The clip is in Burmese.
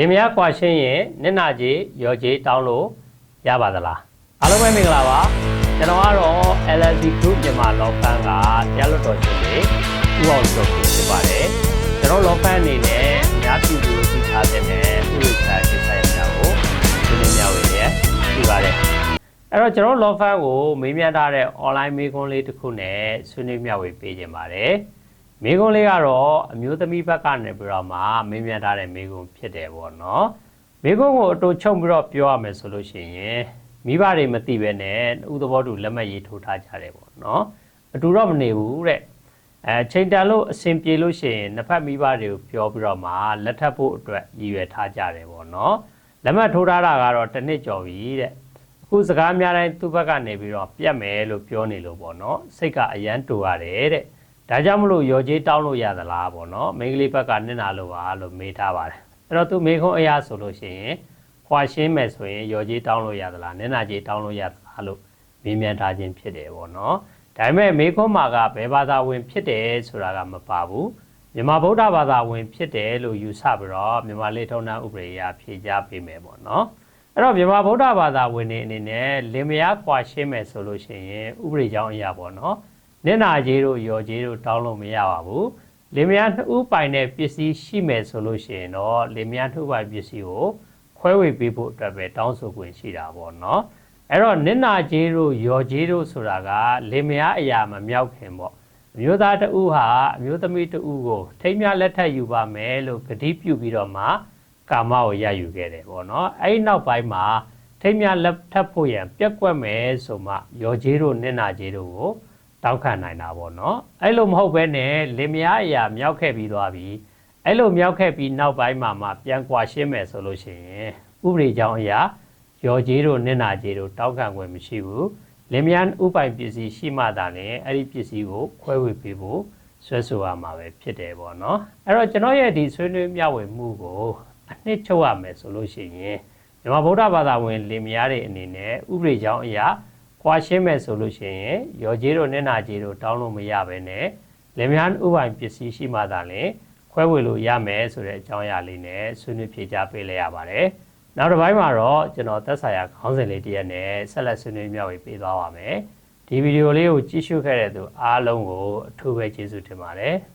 လင်မယားကွာရှင်းရင်နင့်နာကြီးရော်ကြီးတောင်းလို့ရပါသလားအားလုံးပဲမင်္ဂလာပါကျွန်တော်ကတော့ LLD Group မြန်မာ law firm ကတရားလွှတ်တော်ရှင်တွေဥအောင်ကျော်ကိုဖြစ်ပါတယ်ကျွန်တော် law firm အနေနဲ့အများပြည်သူကိုသိထားတဲ့ဥပဒေချာကိစ္စရပ်များကိုဒီနေ့များဝင်ရပြပါတယ်အဲ့တော့ကျွန်တော် law firm ကိုမေးမြန်းထားတဲ့ online မေးခွန်းလေးတစ်ခုနဲ့ဆွေးနွေးမျှဝေပေးခြင်းပါတယ် မိကုံးလေးကတော့အမျိုးသမီးဘက်ကနေပြီးတော့မှမင်းမြတ်ထားတဲ့မိကုံးဖြစ်တယ်ပေါ့နော်မိကုံးကိုအတူချုပ်ပြီးတော့ပြောရမယ်ဆိုလို့ရှိရင်မိဘတွေမသိပဲနဲ့ဥသဘောတူလက်မှတ်ရေးထိုးထားကြတယ်ပေါ့နော်အတူတော့မနေဘူးတဲ့အဲချိန်တန်လို့အဆင်ပြေလို့ရှိရင်နှစ်ဖက်မိဘတွေကိုပြောပြီးတော့မှလက်ထပ်ဖို့အတွက်ရည်ရွယ်ထားကြတယ်ပေါ့နော်လက်မှတ်ထိုးထားတာကတော့တစ်နှစ်ကျော်ပြီတဲ့အခုစကားများတိုင်းသူ့ဘက်ကနေပြီးတော့ပြတ်မယ်လို့ပြောနေလို့ပေါ့နော်စိတ်ကအယမ်းတူရတယ်တဲ့ ဒါကြောင့်မလို့ရော်ကြီးတောင်းလို့ရသလားပေါ့နော်မိန်းကလေးဘက်ကနင့်နာလို့ပါလို့မေးထားပါတယ်အဲ့တော့သူမေးခွန်းအရာဆိုလို့ရှိရင်ခွာရှင်းမယ်ဆိုရင်ရော်ကြီးတောင်းလို့ရသလားနင့်နာကြီးတောင်းလို့ရသလားလို့မေးမြန်းထားခြင်းဖြစ်တယ်ပေါ့နော်ဒါပေမဲ့မေးခွန်းမှာကဘယ်ဘာသာဝင်ဖြစ်တယ်ဆိုတာကမပါဘူးမြန်မာဗုဒ္ဓဘာသာဝင်ဖြစ်တယ်လို့ယူဆပြီးတော့မြန်မာလေထုံးတန်းဥပဒေအရဖြေကြားပေးမယ်ပေါ့နော်အဲ့တော့မြန်မာဗုဒ္ဓဘာသာဝင်တွေအနေနဲ့လင်မယားခွာရှင်းမယ်ဆိုလို့ရှိရင်ဥပဒေကြောင်းအရာပေါ့နော် နင့်နာကြီးတို့ရော်ကြီးတို့တောင်းလို့မရပါဘူးလင်မယားနှစ်ဦးပိုင်တဲ့ပစ္စည်းရှိမယ်ဆိုလို့ရှိရင်တော့လင်မယားနှစ်ဦးပိုင်ပစ္စည်းကိုခွဲဝေပေးဖို့အတွက်ပဲတောင်းဆိုခွင့်ရှိတာပေါ့နော်အဲ့တော့နင့်နာကြီးတို့ရော်ကြီးတို့ဆိုတာကလင်မယားအရာမမြောက်ခင်ပေါ့အမျိုးသားတဦးဟာအမျိုးသမီးတဦးကိုထိမ်းမြလက်ထပ်ယူပါမယ်လို့ဂတိပြုပြီးတော့မှကာမကိုရယူခဲ့တယ်ပေါ့နော်အဲ့ဒီနောက်ပိုင်းမှာထိမ်းမြလက်ထပ်ဖို့ရန်ပြက်ကွက်မယ်ဆိုမှရော်ကြီးတို့နင့်နာကြီးတို့ကို တောက်ခံနိုင်တာပေါ့နော်အဲ့လိုမဟုတ်ဘဲနဲ့လင်မယားအရာမြောက်ခဲ့ပြီးသွားပြီအဲ့လိုမြောက်ခဲ့ပြီးနောက်ပိုင်းမှာမှပြန်ကွာရှင်းမယ်ဆိုလို့ရှိရင်ဥပဒေကြောင်းအရာရော်ကြီးတို့နင့်နာကြီးတို့တောက်ခံခွင့်မရှိဘူးလင်မယားဥပိုင်ပစ္စည်းရှိမှသာလေအဲ့ဒီပစ္စည်းကိုခွဲဝေပေးဖို့ဆွဲဆိုရမှာပဲဖြစ်တယ်ပေါ့နော်အဲ့တော့ကျွန်တော်ရဲ့ဒီဆွေးနွေးမျှဝေမှုကိုအနှစ်ချုပ်ရမယ်ဆိုလို့ရှိရင်မြန်မာဗုဒ္ဓဘာသာဝင်လင်မယားတွေအနေနဲ့ဥပဒေကြောင်းအရာ ကွာရှင်းမဲ့ဆိုလို့ရှိရင်ရော်ကြီးတို့နဲ့နာကြီးတို့တောင်းလို့မရဘဲနဲ့လင်မယားဥပိုင်ပစ္စည်းရှိမှသာလျှင်ခွဲဝေလို့ရမယ်ဆိုတဲ့အကြောင်းအရာလေးနဲ့ဆွေးနွေးဖြေကြားပေးလိုက်ရပါတယ်။နောက်တစ်ပိုင်းမှာတော့ကျွန်တော်သက်ဆိုင်ရာခေါင်းစဉ်လေးတစ်ရက်နဲ့ဆက်လက်ဆွေးနွေးမျှဝေပေးသွားပါမယ်။ဒီဗီဒီယိုလေးကိုကြည့်ရှုခဲ့တဲ့သူအားလုံးကိုအထူးပဲကျေးဇူးတင်ပါတယ်။